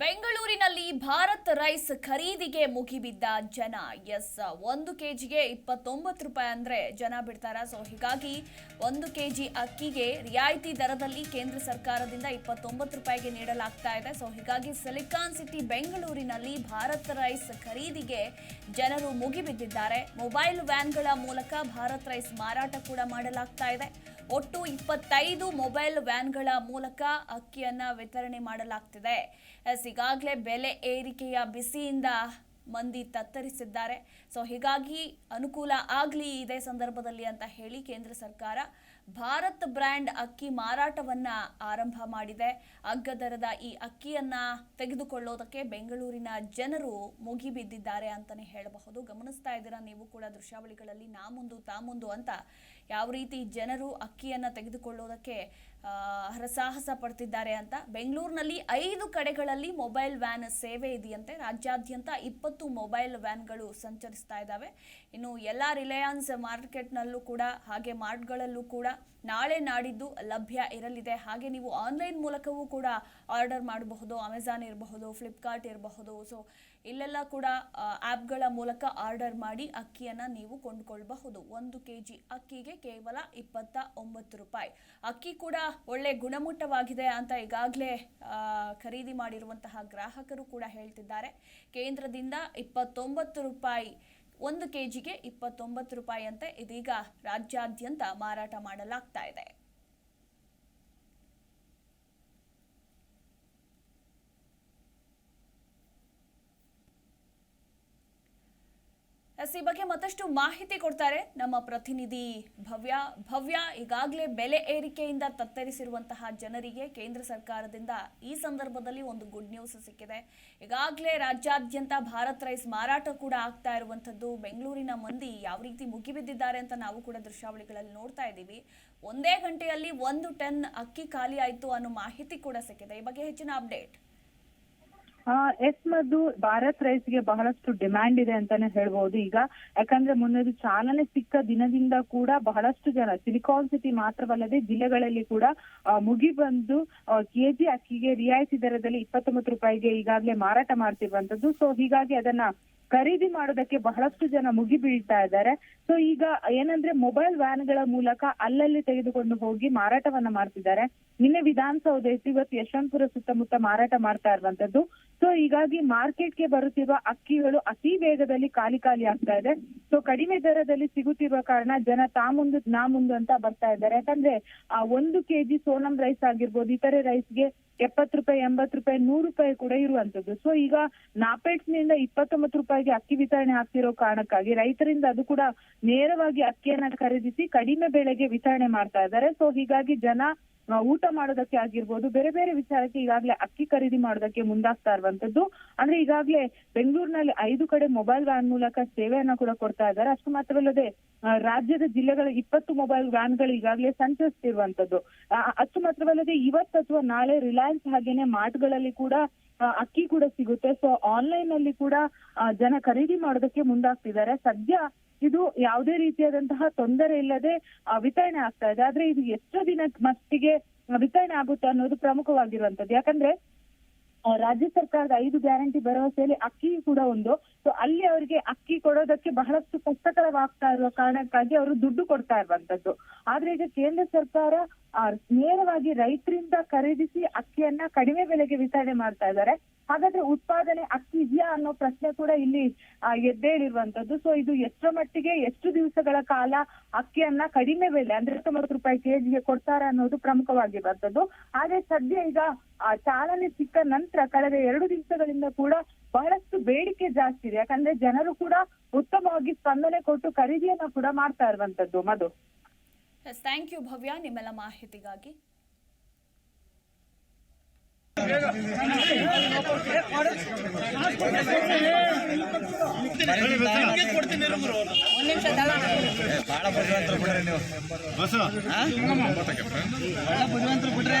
ಬೆಂಗಳೂರಿನಲ್ಲಿ ಭಾರತ್ ರೈಸ್ ಖರೀದಿಗೆ ಮುಗಿಬಿದ್ದ ಜನ, ಎಸ್, ಒಂದು ಕೆಜಿಗೆ ಇಪ್ಪತ್ತೊಂಬತ್ತು ರೂಪಾಯಿ ಅಂದ್ರೆ ಜನ ಬಿಡ್ತಾರ? ಸೊ ಹೀಗಾಗಿ ಒಂದು ಕೆಜಿ ಅಕ್ಕಿಗೆ ರಿಯಾಯಿತಿ ದರದಲ್ಲಿ ಕೇಂದ್ರ ಸರ್ಕಾರದಿಂದ ಇಪ್ಪತ್ತೊಂಬತ್ತು ರೂಪಾಯಿಗೆ ನೀಡಲಾಗ್ತಾ ಇದೆ. ಸೊ ಹೀಗಾಗಿ ಸಿಲಿಕಾನ್ ಸಿಟಿ ಬೆಂಗಳೂರಿನಲ್ಲಿ ಭಾರತ್ ರೈಸ್ ಖರೀದಿಗೆ ಜನರು ಮುಗಿಬಿದ್ದಿದ್ದಾರೆ. ಮೊಬೈಲ್ ವ್ಯಾನ್ಗಳ ಮೂಲಕ ಭಾರತ್ ರೈಸ್ ಮಾರಾಟ ಕೂಡ ಮಾಡಲಾಗ್ತಾ ಇದೆ. ಒಟ್ಟು ಇಪ್ಪತ್ತೈದು ಮೊಬೈಲ್ ವ್ಯಾನ್ಗಳ ಮೂಲಕ ಅಕ್ಕಿಯನ್ನು ವಿತರಣೆ ಮಾಡಲಾಗ್ತಿದೆ. ಈಗಾಗಲೇ ಬೆಲೆ ಏರಿಕೆಯ ಬಿಸಿಯಿಂದ ಮಂದಿ ತತ್ತರಿಸಿದ್ದಾರೆ. ಸೊ, ಹೀಗಾಗಿ ಅನುಕೂಲ ಆಗಲಿ ಇದೇ ಸಂದರ್ಭದಲ್ಲಿ ಅಂತ ಹೇಳಿ ಕೇಂದ್ರ ಸರ್ಕಾರ ಭಾರತ್ ಬ್ರ್ಯಾಂಡ್ ಅಕ್ಕಿ ಮಾರಾಟವನ್ನು ಆರಂಭ ಮಾಡಿದೆ. ಅಗ್ಗದರದ ಈ ಅಕ್ಕಿಯನ್ನು ತೆಗೆದುಕೊಳ್ಳೋದಕ್ಕೆ ಬೆಂಗಳೂರಿನ ಜನರು ಮುಗಿಬಿದ್ದಿದ್ದಾರೆ ಅಂತಲೇ ಹೇಳಬಹುದು. ಗಮನಿಸ್ತಾ ಇದ್ದೀರಾ ನೀವು ಕೂಡ ದೃಶ್ಯಾವಳಿಗಳಲ್ಲಿ ನಾ ಮುಂದು ತಾ ಮುಂದು ಅಂತ ಯಾವ ರೀತಿ ಜನರು ಅಕ್ಕಿಯನ್ನು ತೆಗೆದುಕೊಳ್ಳೋದಕ್ಕೆ ಹರಸಾಹಸ ಪಡ್ತಿದ್ದಾರೆ ಅಂತ. ಬೆಂಗಳೂರಿನಲ್ಲಿ ಐದು ಕಡೆಗಳಲ್ಲಿ ಮೊಬೈಲ್ ವ್ಯಾನ್ ಸೇವೆ ಇದೆಯಂತೆ. ರಾಜ್ಯಾದ್ಯಂತ ಇಪ್ಪತ್ತು ಮೊಬೈಲ್ ವ್ಯಾನ್ಗಳು ಸಂಚರಿಸ್ತಾ ಇದ್ದಾವೆ. ಇನ್ನು ಎಲ್ಲ ರಿಲಯನ್ಸ್ ಮಾರ್ಕೆಟ್ನಲ್ಲೂ ಕೂಡ, ಹಾಗೆ ಮಾರ್ಟ್ಗಳಲ್ಲೂ ಕೂಡ ನಾಳೆ ನಾಡಿದ್ದು ಲಭ್ಯ ಇರಲಿದೆ. ಹಾಗೆ ನೀವು ಆನ್ಲೈನ್ ಮೂಲಕವೂ ಕೂಡ ಆರ್ಡರ್ ಮಾಡಬಹುದು. ಅಮೆಝಾನ್ ಇರಬಹುದು, ಫ್ಲಿಪ್ಕಾರ್ಟ್ ಇರಬಹುದು. ಸೊ, ಇಲ್ಲೆಲ್ಲ ಕೂಡ ಆ್ಯಪ್ಗಳ ಮೂಲಕ ಆರ್ಡರ್ ಮಾಡಿ ಅಕ್ಕಿಯನ್ನು ನೀವು ಕೊಂಡುಕೊಳ್ಳಬಹುದು ಒಂದು ಕೆ ಜಿ ಅಕ್ಕಿಗೆ ಕೇವಲ ಇಪ್ಪತ್ತ ಒಂಬತ್ತು ರೂಪಾಯಿ. ಅಕ್ಕಿ ಕೂಡ ಒಳ್ಳೆ ಗುಣಮಟ್ಟವಾಗಿದೆ ಅಂತ ಈಗಾಗಲೇ ಖರೀದಿ ಮಾಡಿರುವಂತಹ ಗ್ರಾಹಕರು ಕೂಡ ಹೇಳ್ತಿದ್ದಾರೆ. ಕೇಂದ್ರದಿಂದ ಇಪ್ಪತ್ತೊಂಬತ್ತು ರೂಪಾಯಿ, ಒಂದು ಕೆ ಜಿಗೆ ಇಪ್ಪತ್ತೊಂಬತ್ತು ರೂಪಾಯಿ ಅಂತೆ ಇದೀಗ ರಾಜ್ಯಾದ್ಯಂತ ಮಾರಾಟ ಮಾಡಲಾಗ್ತಾ ಇದೆ. ಎಸ್, ಈ ಬಗ್ಗೆ ಮತ್ತಷ್ಟು ಮಾಹಿತಿ ಕೊಡ್ತಾರೆ ನಮ್ಮ ಪ್ರತಿನಿಧಿ ಭವ್ಯ. ಭವ್ಯ, ಈಗಾಗಲೇ ಬೆಲೆ ಏರಿಕೆಯಿಂದ ತತ್ತರಿಸಿರುವಂತಹ ಜನರಿಗೆ ಕೇಂದ್ರ ಸರ್ಕಾರದಿಂದ ಈ ಸಂದರ್ಭದಲ್ಲಿ ಒಂದು ಗುಡ್ ನ್ಯೂಸ್ ಸಿಕ್ಕಿದೆ. ಈಗಾಗಲೇ ರಾಜ್ಯಾದ್ಯಂತ ಭಾರತ್ ರೈಸ್ ಮಾರಾಟ ಕೂಡ ಆಗ್ತಾ ಇರುವಂಥದ್ದು. ಬೆಂಗಳೂರಿನ ಮಂದಿ ಯಾವ ರೀತಿ ಮುಗಿಬಿದ್ದಿದ್ದಾರೆ ಅಂತ ನಾವು ಕೂಡ ದೃಶ್ಯಾವಳಿಗಳಲ್ಲಿ ನೋಡ್ತಾ ಇದ್ದೀವಿ. ಒಂದೇ ಗಂಟೆಯಲ್ಲಿ ಒಂದು ಟನ್ ಅಕ್ಕಿ ಖಾಲಿ ಆಯಿತು ಅನ್ನೋ ಮಾಹಿತಿ ಕೂಡ ಸಿಕ್ಕಿದೆ. ಈ ಬಗ್ಗೆ ಹೆಚ್ಚಿನ ಅಪ್ಡೇಟ್ ಎಸ್ ಮದ್ದು ಭಾರತ್ ರೈಸ್ಗೆ ಬಹಳಷ್ಟು ಡಿಮ್ಯಾಂಡ್ ಇದೆ ಅಂತಾನೆ ಹೇಳ್ಬಹುದು ಈಗ. ಯಾಕಂದ್ರೆ ಮೊನ್ನೆದು ಚಾಲನೆ ಸಿಕ್ಕ ದಿನದಿಂದ ಕೂಡ ಬಹಳಷ್ಟು ಜನ, ಸಿಲಿಕಾನ್ ಸಿಟಿ ಮಾತ್ರವಲ್ಲದೆ ಜಿಲ್ಲೆಗಳಲ್ಲಿ ಕೂಡ ಮುಗಿ ಬಂದು ಕೆಜಿ ಅಕ್ಕಿಗೆ ರಿಯಾಯಿತಿ ದರದಲ್ಲಿ ಇಪ್ಪತ್ತೊಂಬತ್ತು ರೂಪಾಯಿಗೆ ಈಗಾಗಲೇ ಮಾರಾಟ ಮಾಡ್ತಿರುವಂತದ್ದು ಸೊ ಹೀಗಾಗಿ ಅದನ್ನ ಖರೀದಿ ಮಾಡೋದಕ್ಕೆ ಬಹಳಷ್ಟು ಜನ ಮುಗಿ ಬೀಳ್ತಾ ಇದ್ದಾರೆ. ಸೊ ಈಗ ಏನಂದ್ರೆ ಮೊಬೈಲ್ ವ್ಯಾನ್ಗಳ ಮೂಲಕ ಅಲ್ಲಲ್ಲಿ ತೆಗೆದುಕೊಂಡು ಹೋಗಿ ಮಾರಾಟವನ್ನ ಮಾಡ್ತಿದ್ದಾರೆ. ನಿನ್ನೆ ವಿಧಾನಸೌಧ ಇವತ್ತು ಯಶವಂತಪುರ ಸುತ್ತಮುತ್ತ ಮಾರಾಟ ಮಾಡ್ತಾ ಇರುವಂತದ್ದು ಸೊ ಹೀಗಾಗಿ ಮಾರ್ಕೆಟ್ಗೆ ಬರುತ್ತಿರುವ ಅಕ್ಕಿಗಳು ಅತಿ ವೇಗದಲ್ಲಿ ಖಾಲಿ ಖಾಲಿ ಆಗ್ತಾ ಇದೆ. ಸೊ ಕಡಿಮೆ ದರದಲ್ಲಿ ಸಿಗುತ್ತಿರುವ ಕಾರಣ ಜನ ತಾ ಮುಂದು, ನಾ ಮುಂದು ಅಂತ ಬರ್ತಾ ಇದ್ದಾರೆ. ಯಾಕಂದ್ರೆ, ಆ, ಒಂದು ಕೆಜಿ ಸೋನಂ ರೈಸ್ ಆಗಿರ್ಬೋದು, ಇತರೆ ರೈಸ್ಗೆ ಎಪ್ಪತ್ತು ರೂಪಾಯಿ, ಎಂಬತ್ತು ರೂಪಾಯಿ, ನೂರು ರೂಪಾಯಿ ಕೂಡ ಇರುವಂತದ್ದು ಸೊ ಈಗ ನಾಪೆಟ್ಸ್ನಿಂದ ಇಪ್ಪತ್ತೊಂಬತ್ತು ರೂಪಾಯಿಗೆ ಅಕ್ಕಿ ವಿತರಣೆ ಆಗ್ತಿರೋ ಕಾರಣಕ್ಕಾಗಿ ರೈತರಿಂದ ಅದು ಕೂಡ ನೇರವಾಗಿ ಅಕ್ಕಿಯನ್ನ ಖರೀದಿಸಿ ಕಡಿಮೆ ಬೆಲೆಗೆ ವಿತರಣೆ ಮಾಡ್ತಾ ಇದ್ದಾರೆ. ಸೊ ಹೀಗಾಗಿ ಜನ ಊಟ ಮಾಡೋದಕ್ಕೆ ಆಗಿರ್ಬೋದು, ಬೇರೆ ಬೇರೆ ವಿಚಾರಕ್ಕೆ ಈಗಾಗಲೇ ಅಕ್ಕಿ ಖರೀದಿ ಮಾಡೋದಕ್ಕೆ ಮುಂದಾಗ್ತಾ ಇರುವಂತದ್ದು ಅಂದ್ರೆ ಈಗಾಗಲೇ ಬೆಂಗಳೂರಿನಲ್ಲಿ ಐದು ಕಡೆ ಮೊಬೈಲ್ ವ್ಯಾನ್ ಮೂಲಕ ಸೇವೆಯನ್ನ ಕೂಡ ಕೊಡ್ತಾ ಇದ್ದಾರೆ. ಅಷ್ಟು ಮಾತ್ರವಲ್ಲದೆ ರಾಜ್ಯದ ಜಿಲ್ಲೆಗಳ ಇಪ್ಪತ್ತು ಮೊಬೈಲ್ ವ್ಯಾನ್ಗಳು ಈಗಾಗಲೇ ಸಂಚರಿಸ್ತಿರುವಂತದ್ದು ಅಷ್ಟು ಮಾತ್ರವಲ್ಲದೆ ಇವತ್ತು ಅಥವಾ ನಾಳೆ ರಿಲಯನ್ಸ್ ಹಾಗೇನೆ ಮಾರ್ಟ್ಗಳಲ್ಲಿ ಕೂಡ ಅಕ್ಕಿ ಕೂಡ ಸಿಗುತ್ತೆ. ಸೊ ಆನ್ಲೈನ್ ಅಲ್ಲಿ ಕೂಡ ಜನ ಖರೀದಿ ಮಾಡೋದಕ್ಕೆ ಮುಂದಾಗ್ತಿದ್ದಾರೆ. ಸದ್ಯ ಇದು ಯಾವುದೇ ರೀತಿಯಾದಂತಹ ತೊಂದರೆ ಇಲ್ಲದೆ ವಿತರಣೆ ಆಗ್ತಾ ಇದೆ. ಆದ್ರೆ ಇದು ಎಷ್ಟು ದಿನ ಮಟ್ಟಿಗೆ ವಿತರಣೆ ಆಗುತ್ತೆ ಅನ್ನೋದು ಪ್ರಮುಖವಾಗಿರುವಂತದ್ದು ಯಾಕಂದ್ರೆ ರಾಜ್ಯ ಸರ್ಕಾರದ ಐದು ಗ್ಯಾರಂಟಿ ಭರವಸೆಯಲ್ಲಿ ಅಕ್ಕಿ ಕೂಡ ಒಂದು. ಸೊ ಅಲ್ಲಿ ಅವರಿಗೆ ಅಕ್ಕಿ ಕೊಡೋದಕ್ಕೆ ಬಹಳಷ್ಟು ಕಷ್ಟಕರವಾಗ್ತಾ ಇರುವ ಕಾರಣಕ್ಕಾಗಿ ಅವರು ದುಡ್ಡು ಕೊಡ್ತಾ ಇರುವಂತದ್ದು ಆದ್ರೆ ಈಗ ಕೇಂದ್ರ ಸರ್ಕಾರ ನೇರವಾಗಿ ರೈತರಿಂದ ಖರೀದಿಸಿ ಅಕ್ಕಿಯನ್ನ ಕಡಿಮೆ ಬೆಲೆಗೆ ವಿತರಣೆ ಮಾಡ್ತಾ ಇದ್ದಾರೆ. ಹಾಗಾದ್ರೆ ಉತ್ಪಾದನೆ ಅಕ್ಕಿ ಇದೆಯಾ ಅನ್ನೋ ಪ್ರಶ್ನೆ ಕೂಡ ಇಲ್ಲಿ ಎದ್ದೇಳಿರುವಂತದ್ದು ಸೊ ಇದು ಎಷ್ಟರ ಮಟ್ಟಿಗೆ ಎಷ್ಟು ದಿವಸಗಳ ಕಾಲ ಅಕ್ಕಿಯನ್ನ ಕಡಿಮೆ ಬೆಲೆ, ಅಂದ್ರೆ ತೊಂಬತ್ತು ರೂಪಾಯಿ ಕೆಜಿಗೆ ಕೊಡ್ತಾರೆ ಅನ್ನೋದು ಪ್ರಮುಖವಾಗಿರುವಂತದ್ದು ಆದ್ರೆ ಸದ್ಯ ಈಗ ಚಾಲನೆ ಸಿಕ್ಕ ನಂತರ ಕಳೆದ ಎರಡು ದಿವಸಗಳಿಂದ ಕೂಡ ಬಹಳಷ್ಟು ಬೇಡಿಕೆ ಜಾಸ್ತಿ ಇದೆ. ಯಾಕಂದ್ರೆ ಜನರು ಕೂಡ ಉತ್ತಮವಾಗಿ ಸ್ಪಂದನೆ ಕೊಟ್ಟು ಖರೀದಿಯನ್ನ ಕೂಡ ಮಾಡ್ತಾ ಇರುವಂತದ್ದು ಮಧು. ಥ್ಯಾಂಕ್ ಯು ಭವ್ಯ. ನಿಮ್ಮೆಲ್ಲ ಮಾಹಿತಿಗಾಗಿ. ಬಹಳ ಬುದ್ಧಿವಂತರು ಬಿಡ್ರಿ ನೀವು ಭಾಳ ಬುದ್ಧಿವಂತರು ಬಿಡ್ರಿ